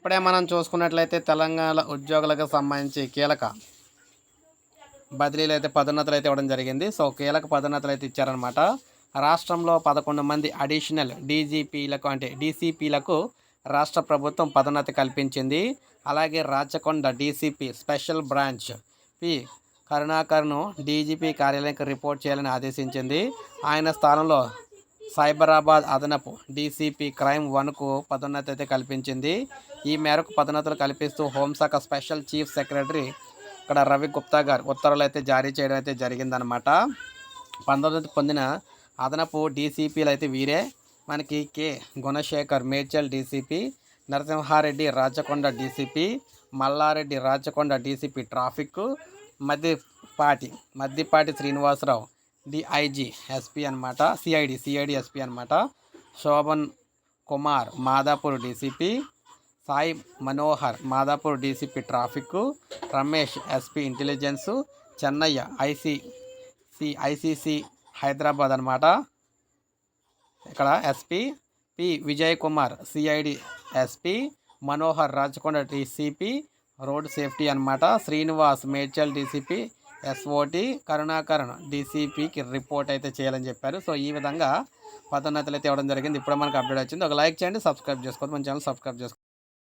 ఇప్పుడే మనం చూసుకున్నట్లయితే తెలంగాణ ఉద్యోగులకు సంబంధించి కీలక బదిలీలు అయితే పదోన్నతులు అయితే ఇవ్వడం జరిగింది. సో కీలక పదోన్నతులు అయితే ఇచ్చారనమాట రాష్ట్రంలో పదకొండు మంది అడిషనల్ డీజీపీలకు అంటే డీసీపీలకు రాష్ట్ర ప్రభుత్వం పదోన్నతి కల్పించింది. అలాగే Rachakonda DCP special branch P. కరుణాకర్ను DGP కార్యాలయానికి రిపోర్ట్ చేయాలని ఆదేశించింది. ఆయన స్థానంలో సైబరాబాద్ అదనపు డీసీపీ క్రైమ్ వన్కు పదోన్నతి అయితే కల్పించింది. ఈ మేరకు పదోన్నతులు కల్పిస్తూ హోంశాఖ స్పెషల్ చీఫ్ సెక్రటరీ ఇక్కడ రవి గుప్తా గారు ఉత్తర్వులు అయితే జారీ చేయడం అయితే జరిగిందనమాట పంతొమ్మిది పొందిన అదనపు డీసీపీలు అయితే వీరే. మనకి K. Gunasekhar Medchal DCP Narasimha Reddy Rachakonda DCP Malla Reddy Rachakonda DCP traffic Maddipati Maddipati Srinivasa Rao DIG SP అనమాట సిఐడి సిఐడి ఎస్పీ అనమాట Shobhan Kumar Madhapur DCP Sai Manohar Madhapur DCP traffic. Ramesh SP intelligence Chennaiah IC C ICC Hyderabad అనమాట ఇక్కడ SP P Vijay Kumar CID SP Manohar Rachakonda DCP road safety అనమాట Srinivas Medchal DCP SOT Karunakaran డీసీపీకి report అయితే చేయాలని చెప్పారు. So ఈ విధంగా పదోన్నతులు అయితే ఇవ్వడం జరిగింది. ఇప్పుడు మనకు అప్డేట్ వచ్చింది. ఒక లైక్ చేయండి సబ్స్క్రైబ్ చేసుకోండి. మన ఛానల్ సబ్స్క్రైబ్ చేసుకోండి